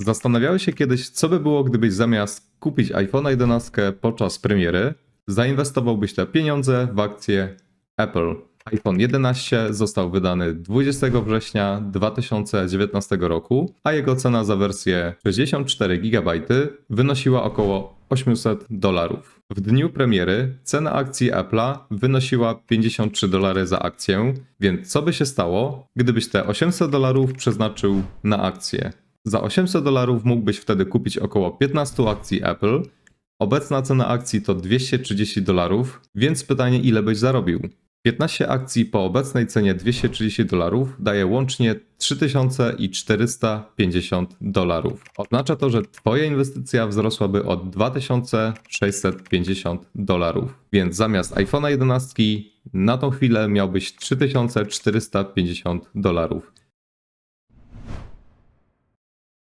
Zastanawiałeś się kiedyś, co by było, gdybyś zamiast kupić iPhone 11 podczas premiery, zainwestowałbyś te pieniądze w akcje Apple. iPhone 11 został wydany 20 września 2019 roku, a jego cena za wersję 64 GB wynosiła około 800 dolarów. W dniu premiery cena akcji Apple'a wynosiła 53 dolary za akcję, więc co by się stało, gdybyś te 800 dolarów przeznaczył na akcje? Za 800 dolarów mógłbyś wtedy kupić około 15 akcji Apple. Obecna cena akcji to 230 dolarów, więc pytanie ile byś zarobił? 15 akcji po obecnej cenie 230 dolarów daje łącznie 3450 dolarów. Oznacza to, że Twoja inwestycja wzrosłaby o 2650 dolarów. Więc zamiast iPhone'a 11 na tą chwilę miałbyś 3450 dolarów.